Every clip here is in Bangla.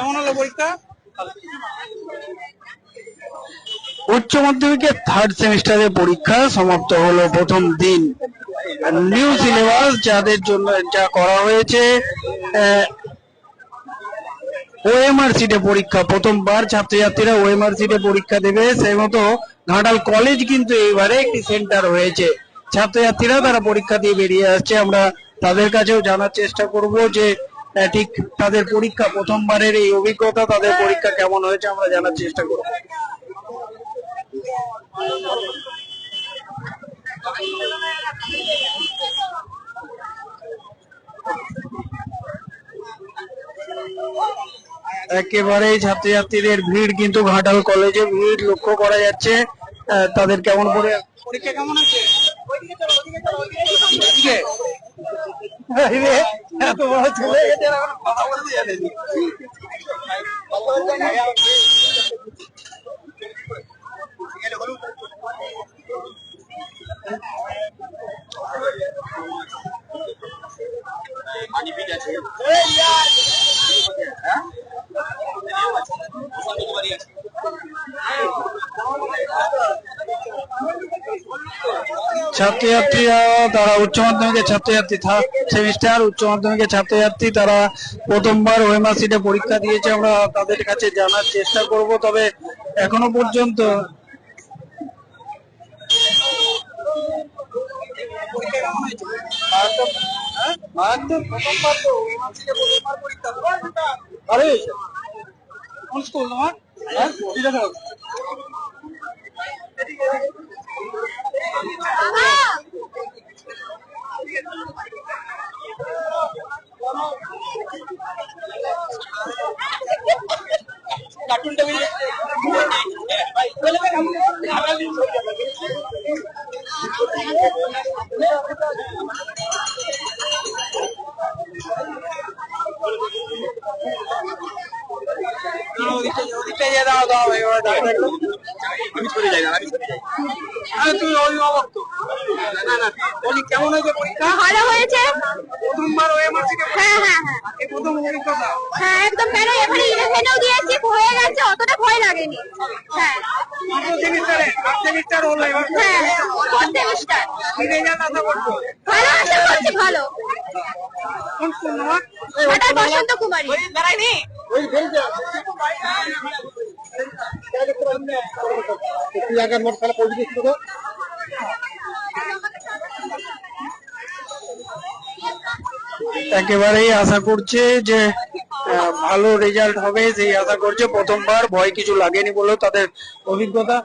কেমন হলো পরীক্ষা? উচ্চ মাধ্যমিকের থার্ড সেমিস্টারের পরীক্ষা সমাপ্ত হলো প্রথম দিন। নিউ সিলেবাস যাদের জন্য যা করা হয়েছে ওএমআর সিটে পরীক্ষা, প্রথমবার ছাত্রছাত্রীরা ওএমআর সিটে পরীক্ষা দেবে। সেই মতো ঘাটাল কলেজ কিন্তু এইবারে একটি সেন্টার হয়েছে। ছাত্রছাত্রীরা তারা পরীক্ষা দিয়ে বেরিয়ে আসছে। আমরা তাদের কাছেও জানার চেষ্টা করব যে ঠিক। তাদের পরীক্ষা প্রথমবারের এই অভিজ্ঞতা তাদের পরীক্ষা কেমন হয়েছে আমরা জানার চেষ্টা করব। একেবারেই ছাত্রছাত্রীদের ভিড় কিন্তু ঘাটাল কলেজে ভিড় লক্ষ্য করা যাচ্ছে। তাদের কেমন করে পরীক্ষা কেমন আছে? Ani bidacı. Hey ya. ছাত্রছাত্রীরা তারা উচ্চ মাধ্যমিকের ছাত্রছাত্রী থার্ড সেমিস্টার উচ্চ মাধ্যমিকের ছাত্রছাত্রী তারা প্রথমবার ওয়েমার সিটে পরীক্ষা দিয়েছে আমরা তাদের কাছে জানার চেষ্টা করব, তবে এখনও পর্যন্ত পরীক্ষা কেমন হয়েছে হ্যাঁ? হ্যাঁ ওদিকটা দিয়ে দাও দাও এবার আমি চলে যাই আমি চলে যাই। আরে তুমি অভিভাবক তো। না না না বলি কেমন হয়েছে পরীক্ষা? ভালো হয়েছে। প্রথমবার ওএমআর থেকে হ্যাঁ হ্যাঁ হ্যাঁ। এই প্রথম অভিজ্ঞতা হ্যাঁ একদম কেন? এখানে ইলেভেনেও দিয়েছি হয়ে গেছে অতটা ভয় লাগেনি। হ্যাঁ। সেমিস্টারে? সেমিস্টার হলো এবার? হ্যাঁ সেমিস্টার? কি রেজাল্ট আশা করছ। ভালো আশা করছি ভালো। কোন তোমার ঘাটাল বসন্ত কুমারী। দাঁড়াইনি একেবারেই আশা করছে যে ভালো রেজাল্ট হবে, সেই আশা করছে প্রথমবার ভয় কিছু লাগেনি বলেও তাদের অভিজ্ঞতা।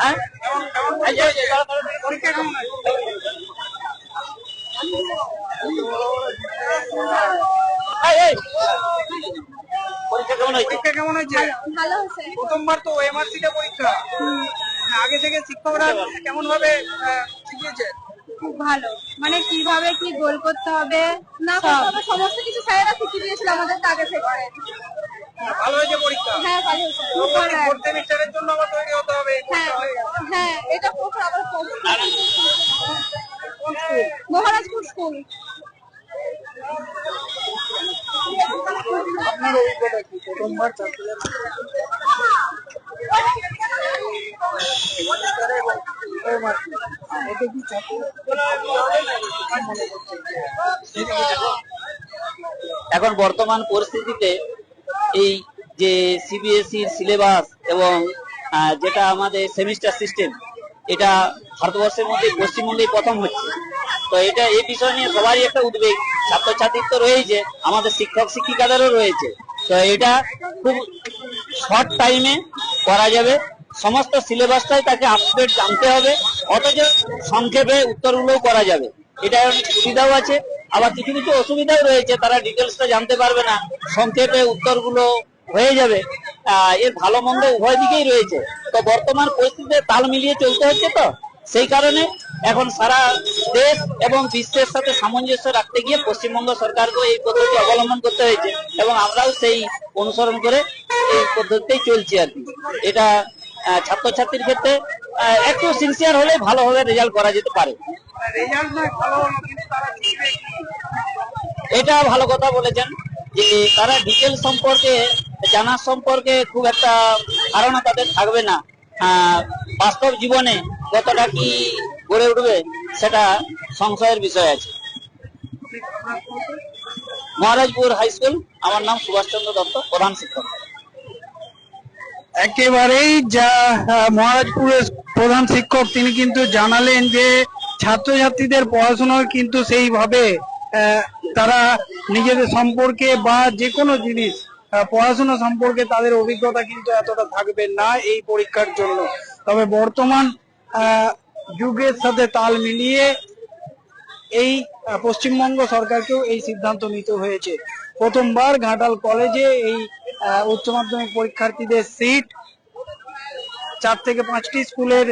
হ্যাঁ পরীক্ষা কেমন হয়েছে? পরীক্ষা কেমন হয়েছে। পরীক্ষা কেমন হয়েছে ভালো হয়েছে প্রথমবার তো ওএমআরসি তে পরীক্ষা আগে থেকে শিক্ষকরা কেমন ভাবে শিখিয়েছে? খুব ভালো। মানে কীভাবে কি গোল করতে হবে? না করতে হবে সমস্ত কিছু স্যারেরা শিখিয়ে দিয়েছিল আমাদের আগে থেকে ভালো হয়েছে পরীক্ষা? হ্যাঁ ভালো হয়েছে। খুব ভালো ফোর্থ সেমিস্টারের জন্য তৈরি হতে হবে হ্যাঁ হয়ে এটা পড়তে আবার পড়তে কোন স্কুল মহারাজপুর স্কুল আপনার অভিজ্ঞতা কি? প্রথমবার ছাত্রছাত্রী এখন বর্তমান পরিস্থিতিতে এই যে সিবিএসইর সিলেবাস এবং যেটা আমাদের সেমিস্টার সিস্টেম এটা ভারতবর্ষের মধ্যে পশ্চিমবঙ্গেই প্রথম হচ্ছে। তো এটা, এই বিষয় নিয়ে সবারই একটা উদ্বেগ। ছাত্রছাত্রীর তো রয়েছে আমাদের শিক্ষক শিক্ষিকাদেরও রয়েছে। তো এটা খুব শর্ট টাইমে করা যাবে। সমস্ত সিলেবাসটাই তাকে আপডেট জানতে হবে। অথচ সংক্ষেপে উত্তরগুলোও করা যাবে। এটা সুবিধাও আছে। আবার কিছু কিছু অসুবিধাও রয়েছে, তারা ডিটেলসটা জানতে পারবে না। সংক্ষেপে উত্তরগুলো হয়ে যাবে। এর ভালো মন্দ উভয় দিকেই রয়েছে। তো বর্তমান পরিস্থিতিতে তাল মিলিয়ে চলতে হচ্ছে তো? সেই কারণে এখন সারা দেশ এবং বিশ্বের সাথে সামঞ্জস্য রাখতে গিয়ে পশ্চিমবঙ্গ সরকারকেও এই পদ্ধতি অবলম্বন করতে হয়েছে এবং আমরাও সেই অনুসরণ করে এই পদ্ধতিতেই চলছি আর কি। এটা ছাত্রছাত্রীর ক্ষেত্রে একটু সিনসিয়ার হলে ভালোভাবে রেজাল্ট করা যেতে পারে? এটা ভালো কথা বলেছেন যে তারা ডিটেল সম্পর্কে জানার সম্পর্কে খুব একটা ধারণা তাদের থাকবে না। বাস্তব জীবনে কতটা কি গড়ে উঠবে সেটা সংশয়ের বিষয় আছে। মহারাজপুর হাই স্কুল আমার নাম সুভাষচন্দ্র দত্ত প্রধান শিক্ষক। একেবারেই যা মহারাজপুরের প্রধান শিক্ষক, তিনি কিন্তু জানালেন যে ছাত্রছাত্রীদের পড়াশোনার কিন্তু সেইভাবে তারা নিজেদের সম্পর্কে বা যে কোনো জিনিস পড়াশোনা সম্পর্কে তাদের অভিজ্ঞতা কিন্তু এতটা থাকবে না এই পরীক্ষার জন্য। তবে বর্তমান যুগের সাথে তাল মিলিয়ে এই পশ্চিমবঙ্গ সরকারকেও এই সিদ্ধান্ত নিতে হয়েছে। প্রথমবার ঘাটাল কলেজে এই উচ্চ মাধ্যমিক পরীক্ষার্থীদের সিট চার থেকে পাঁচটি স্কুলের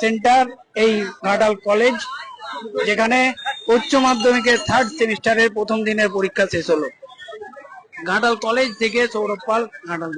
সেন্টার এই ঘাটাল কলেজ যেখানে উচ্চ মাধ্যমিকের থার্ড সেমিস্টারের প্রথম দিনের পরীক্ষা শেষ হলো। ঘাটাল কলেজ থেকে সৌরভ পাল, ঘাটাল